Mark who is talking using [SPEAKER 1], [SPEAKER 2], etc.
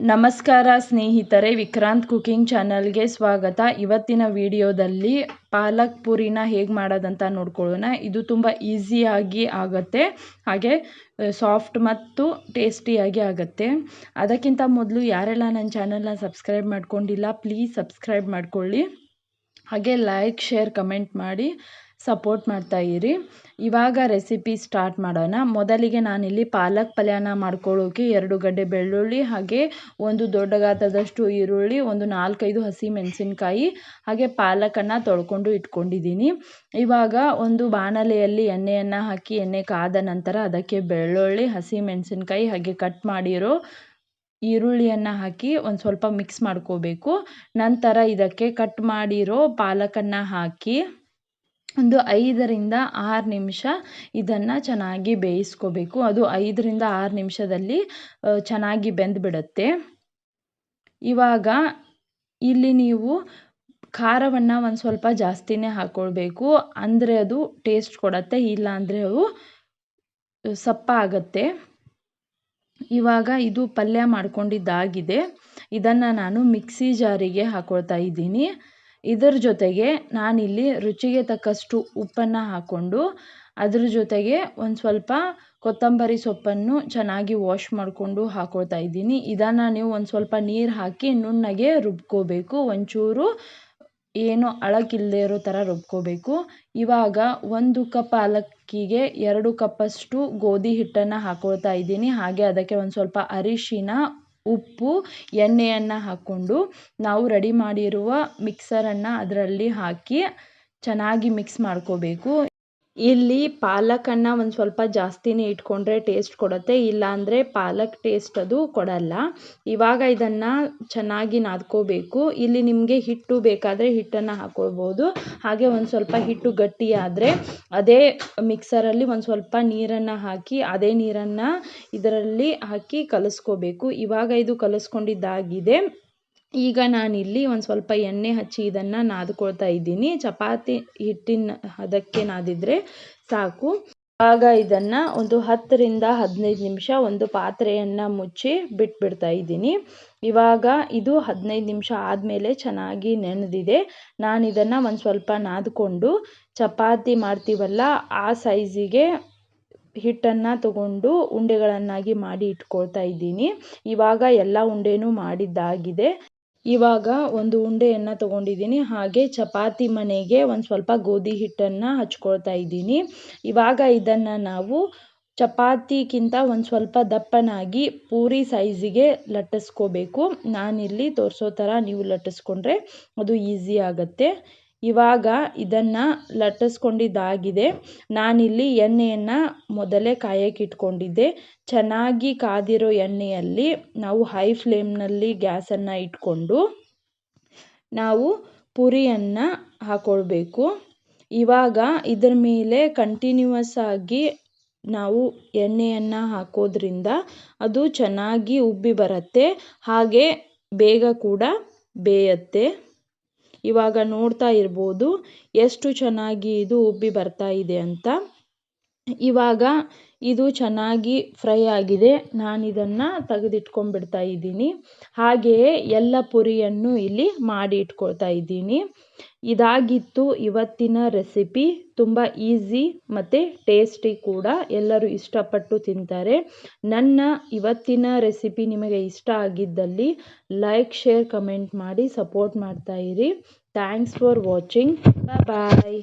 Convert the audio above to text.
[SPEAKER 1] ನಮಸ್ಕಾರ ಸ್ನೇಹಿತರೆ, ವಿಕ್ರಾಂತ್ ಕುಕಿಂಗ್ ಚಾನಲ್ಗೆ ಸ್ವಾಗತ. ಇವತ್ತಿನ ವಿಡಿಯೋದಲ್ಲಿ ಪಾಲಕ್ ಪೂರಿನ ಹೇಗೆ ಮಾಡೋದಂತ ನೋಡ್ಕೊಳ್ಳೋಣ. ಇದು ತುಂಬ ಈಸಿಯಾಗಿ ಆಗುತ್ತೆ, ಹಾಗೆ ಸಾಫ್ಟ್ ಮತ್ತು ಟೇಸ್ಟಿಯಾಗಿ ಆಗುತ್ತೆ. ಅದಕ್ಕಿಂತ ಮೊದಲು ಯಾರೆಲ್ಲ ನನ್ನ ಚಾನಲ್ನ ಸಬ್ಸ್ಕ್ರೈಬ್ ಮಾಡ್ಕೊಂಡಿಲ್ಲ, ಪ್ಲೀಸ್ ಸಬ್ಸ್ಕ್ರೈಬ್ ಮಾಡ್ಕೊಳ್ಳಿ. ಹಾಗೆ ಲೈಕ್, ಶೇರ್, ಕಮೆಂಟ್ ಮಾಡಿ. ಸಪೋರ್ಟ್ ಮಾಡ್ತಾ ಇರಿ. ಇವಾಗ ರೆಸಿಪಿ ಸ್ಟಾರ್ಟ್ ಮಾಡೋಣ. ಮೊದಲಿಗೆ ನಾನಿಲ್ಲಿ ಪಾಲಕ್ ಪಲ್ಯನ ಮಾಡ್ಕೊಳ್ಳೋಕೆ ಎರಡು ಗಡ್ಡೆ ಬೆಳ್ಳುಳ್ಳಿ, ಹಾಗೆ ಒಂದು ದೊಡ್ಡ ಗಾತ್ರದಷ್ಟು ಈರುಳ್ಳಿ, ಒಂದು ನಾಲ್ಕೈದು ಹಸಿ ಮೆಣಸಿನ್ಕಾಯಿ, ಹಾಗೆ ಪಾಲಕನ್ನು ತೊಳ್ಕೊಂಡು ಇಟ್ಕೊಂಡಿದ್ದೀನಿ. ಇವಾಗ ಒಂದು ಬಾಣಲೆಯಲ್ಲಿ ಎಣ್ಣೆಯನ್ನು ಹಾಕಿ, ಎಣ್ಣೆ ಕಾದ ನಂತರ ಅದಕ್ಕೆ ಬೆಳ್ಳುಳ್ಳಿ, ಹಸಿ ಮೆಣಸಿನ್ಕಾಯಿ, ಹಾಗೆ ಕಟ್ ಮಾಡಿರೋ ಈರುಳ್ಳಿಯನ್ನು ಹಾಕಿ ಒಂದು ಸ್ವಲ್ಪ ಮಿಕ್ಸ್ ಮಾಡ್ಕೋಬೇಕು. ನಂತರ ಇದಕ್ಕೆ ಕಟ್ ಮಾಡಿರೋ ಪಾಲಕನ್ನು ಹಾಕಿ ಒಂದು ಐದರಿಂದ ಆರು ನಿಮಿಷ ಇದನ್ನು ಚೆನ್ನಾಗಿ ಬೇಯಿಸ್ಕೋಬೇಕು. ಅದು ಐದರಿಂದ ಆರು ನಿಮಿಷದಲ್ಲಿ ಚೆನ್ನಾಗಿ ಬೆಂದ್ಬಿಡತ್ತೆ. ಇವಾಗ ಇಲ್ಲಿ ನೀವು ಖಾರವನ್ನು ಒಂದು ಸ್ವಲ್ಪ ಜಾಸ್ತಿನೇ ಹಾಕ್ಕೊಳ್ಬೇಕು ಅಂದರೆ ಅದು ಟೇಸ್ಟ್ ಕೊಡತ್ತೆ ಇಲ್ಲ ಅಂದರೆ ಅವು ಸಪ್ಪ ಆಗುತ್ತೆ ಇವಾಗ ಇದು ಪಲ್ಯ ಮಾಡ್ಕೊಂಡಿದ್ದಾಗಿದೆ. ಇದನ್ನು ನಾನು ಮಿಕ್ಸಿ ಜಾರಿಗೆ ಹಾಕ್ಕೊಳ್ತಾ ಇದ್ದೀನಿ. ಇದರ ಜೊತೆಗೆ ನಾನಿಲ್ಲಿ ರುಚಿಗೆ ತಕ್ಕಷ್ಟು ಉಪ್ಪನ್ನು ಹಾಕ್ಕೊಂಡು ಅದರ ಜೊತೆಗೆ ಒಂದು ಸ್ವಲ್ಪ ಕೊತ್ತಂಬರಿ ಸೊಪ್ಪನ್ನು ಚೆನ್ನಾಗಿ ವಾಶ್ ಮಾಡಿಕೊಂಡು ಹಾಕ್ಕೊಳ್ತಾ ಇದ್ದೀನಿ. ಇದನ್ನು ನೀವು ಒಂದು ಸ್ವಲ್ಪ ನೀರು ಹಾಕಿ ನುಣ್ಣಗೆ ರುಬ್ಕೋಬೇಕು. ಒಂಚೂರು ಏನು ಅಳಕಿಲ್ಲದೆ ಇರೋ ಥರ ರುಬ್ಕೋಬೇಕು. ಇವಾಗ ಒಂದು ಕಪ್ ಅಲಕ್ಕಿಗೆ ಎರಡು ಕಪ್ಪಷ್ಟು ಗೋಧಿ ಹಿಟ್ಟನ್ನು ಹಾಕ್ಕೊಳ್ತಾ ಇದ್ದೀನಿ. ಹಾಗೆ ಅದಕ್ಕೆ ಒಂದು ಸ್ವಲ್ಪ ಅರಿಶಿನ ಉಪ್ಪು ಎಣ್ಣೆಯನ್ನು ಹಾಕ್ಕೊಂಡು ನಾವು ರೆಡಿ ಮಾಡಿರುವ ಮಿಕ್ಸರನ್ನು ಅದರಲ್ಲಿ ಹಾಕಿ ಚೆನ್ನಾಗಿ ಮಿಕ್ಸ್ ಮಾಡ್ಕೋಬೇಕು. ಇಲ್ಲಿ ಪಾಲಕನ್ನು ಒಂದು ಸ್ವಲ್ಪ ಜಾಸ್ತಿನೇ ಇಟ್ಕೊಂಡ್ರೆ ಟೇಸ್ಟ್ ಕೊಡುತ್ತೆ, ಇಲ್ಲಾಂದರೆ ಪಾಲಕ್ ಟೇಸ್ಟ್ ಅದು ಕೊಡಲ್ಲ. ಇವಾಗ ಇದನ್ನು ಚೆನ್ನಾಗಿ ನಾದ್ಕೋಬೇಕು. ಇಲ್ಲಿ ನಿಮಗೆ ಹಿಟ್ಟು ಬೇಕಾದರೆ ಹಿಟ್ಟನ್ನು ಹಾಕ್ಕೊಳ್ಬೋದು ಹಾಗೆ ಒಂದು ಸ್ವಲ್ಪ ಹಿಟ್ಟು ಗಟ್ಟಿಯಾದರೆ ಅದೇ ಮಿಕ್ಸರಲ್ಲಿ ಒಂದು ಸ್ವಲ್ಪ ನೀರನ್ನು ಹಾಕಿ, ಅದೇ ನೀರನ್ನು ಇದರಲ್ಲಿ ಹಾಕಿ ಕಲಸ್ಕೋಬೇಕು. ಇವಾಗ ಇದು ಕಲಿಸ್ಕೊಂಡಿದ್ದಾಗಿದೆ. ಈಗ ನಾನಿಲ್ಲಿ ಒಂದು ಸ್ವಲ್ಪ ಎಣ್ಣೆ ಹಚ್ಚಿ ಇದನ್ನು ನಾದ್ಕೊಳ್ತಾ ಇದ್ದೀನಿ. ಚಪಾತಿ ಹಿಟ್ಟಿನ ಅದಕ್ಕೆ ನಾದಿದ್ರೆ ಸಾಕು. ಆಗ ಇದನ್ನು ಒಂದು ಹತ್ತರಿಂದ ಹದಿನೈದು ನಿಮಿಷ ಒಂದು ಪಾತ್ರೆಯನ್ನು ಮುಚ್ಚಿ ಬಿಟ್ಬಿಡ್ತಾ ಇದ್ದೀನಿ. ಇವಾಗ ಇದು ಹದಿನೈದು ನಿಮಿಷ ಆದಮೇಲೆ ಚೆನ್ನಾಗಿ ನೆನೆದಿದೆ. ನಾನು ಇದನ್ನು ಒಂದು ಸ್ವಲ್ಪ ನಾದಿಕೊಂಡು ಚಪಾತಿ ಮಾಡ್ತೀವಲ್ಲ, ಆ ಸೈಜಿಗೆ ಹಿಟ್ಟನ್ನು ತಗೊಂಡು ಉಂಡೆಗಳನ್ನಾಗಿ ಮಾಡಿ ಇಟ್ಕೊಳ್ತಾ ಇದ್ದೀನಿ. ಇವಾಗ ಎಲ್ಲ ಉಂಡೆನೂ ಮಾಡಿದ್ದಾಗಿದೆ. ಇವಾಗ ಒಂದು ಉಂಡೆಯನ್ನು ತೊಗೊಂಡಿದ್ದೀನಿ. ಹಾಗೆ ಚಪಾತಿ ಮನೆಗೆ ಒಂದು ಸ್ವಲ್ಪ ಗೋಧಿ ಹಿಟ್ಟನ್ನು ಹಚ್ಕೊಳ್ತಾ ಇದ್ದೀನಿ. ಇವಾಗ ಇದನ್ನು ನಾವು ಚಪಾತಿಗಿಂತ ಒಂದು ಸ್ವಲ್ಪ ದಪ್ಪನಾಗಿ ಪೂರಿ ಸೈಜಿಗೆ ಲಟ್ಟಿಸ್ಕೋಬೇಕು. ನಾನಿಲ್ಲಿ ತೋರಿಸೋ ಥರ ನೀವು ಲಟ್ಟಿಸ್ಕೊಂಡ್ರೆ ಅದು ಈಸಿ ಆಗುತ್ತೆ. ಇವಾಗ ಇದನ್ನು ಲಟ್ಟಿಸ್ಕೊಂಡಿದ್ದಾಗಿದೆ. ನಾನಿಲ್ಲಿ ಎಣ್ಣೆಯನ್ನು ಮೊದಲೇ ಕಾಯಕ್ಕೆ ಇಟ್ಕೊಂಡಿದ್ದೆ. ಚೆನ್ನಾಗಿ ಕಾದಿರೋ ಎಣ್ಣೆಯಲ್ಲಿ ನಾವು ಹೈ ಫ್ಲೇಮ್ನಲ್ಲಿ ಗ್ಯಾಸನ್ನು ಇಟ್ಕೊಂಡು ನಾವು ಪುರಿಯನ್ನು ಹಾಕ್ಕೊಳ್ಬೇಕು ಇವಾಗ ಇದರ ಮೇಲೆ ಕಂಟಿನ್ಯೂವಸ್ ಆಗಿ ನಾವು ಎಣ್ಣೆಯನ್ನು ಹಾಕೋದ್ರಿಂದ ಅದು ಚೆನ್ನಾಗಿ ಉಬ್ಬಿ ಬರುತ್ತೆ. ಹಾಗೆ ಬೇಗ ಕೂಡ ಬೇಯತ್ತೆ. ಇವಾಗ ನೋಡ್ತಾ ಇರ್ಬೋದು ಎಷ್ಟು ಚೆನ್ನಾಗಿ ಇದು ಉಬ್ಬಿ ಬರ್ತಾ ಇದೆ ಅಂತ. ಇವಾಗ ಇದು ಚೆನ್ನಾಗಿ ಫ್ರೈ ಆಗಿದೆ. ನಾನು ಇದನ್ನು ತೆಗೆದಿಟ್ಕೊಂಡ್ಬಿಡ್ತಾ ಇದ್ದೀನಿ. ಹಾಗೆಯೇ ಎಲ್ಲ ಪುರಿಯನ್ನು ಇಲ್ಲಿ ಮಾಡಿ ಇಟ್ಕೊಳ್ತಾ ಇದ್ದೀನಿ. ಇದಾಗಿತ್ತು ಇವತ್ತಿನ ರೆಸಿಪಿ. ತುಂಬ ಈಸಿ ಮತ್ತು ಟೇಸ್ಟಿ ಕೂಡ. ಎಲ್ಲರೂ ಇಷ್ಟಪಟ್ಟು ತಿಂತಾರೆ. ನನ್ನ ಇವತ್ತಿನ ರೆಸಿಪಿ ನಿಮಗೆ ಇಷ್ಟ ಆಗಿದ್ದಲ್ಲಿ ಲೈಕ್, ಶೇರ್, ಕಮೆಂಟ್ ಮಾಡಿ ಸಪೋರ್ಟ್ ಮಾಡ್ತಾಯಿರಿ ಥ್ಯಾಂಕ್ಸ್ ಫಾರ್ ವಾಚಿಂಗ್. ಬಾಯ್.